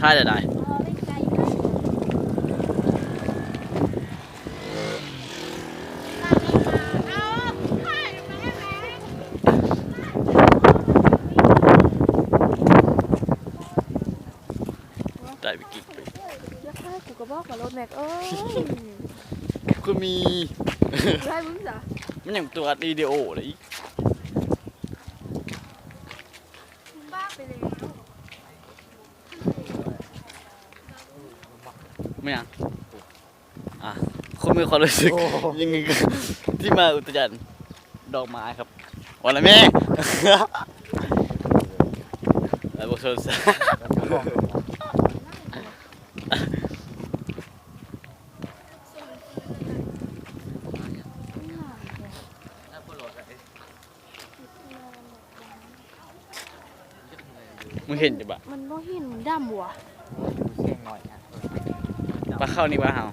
ท่าจะได้เอาเล่นไก่เอาถ่ายมาให้แม่ได้ไปกิ๊กไปเดี๋ยวข้ากูก็บอกกับรถแม็กเอ้ยก็มีให้มึงจ้ะมันอย่างตัวอัดวิดีโอเลยอีกมึงบ้าไปเลย ไม่ยังอะคุณมีความรู้สึกยังไงก็ที่มาอุทยานดอกไม้ครับวันละแม่แล้วบทสนทนามึงเห็นจ้ะบะมันบ่เห็นมันดำว่ะ เข้านี่ว่าเฮา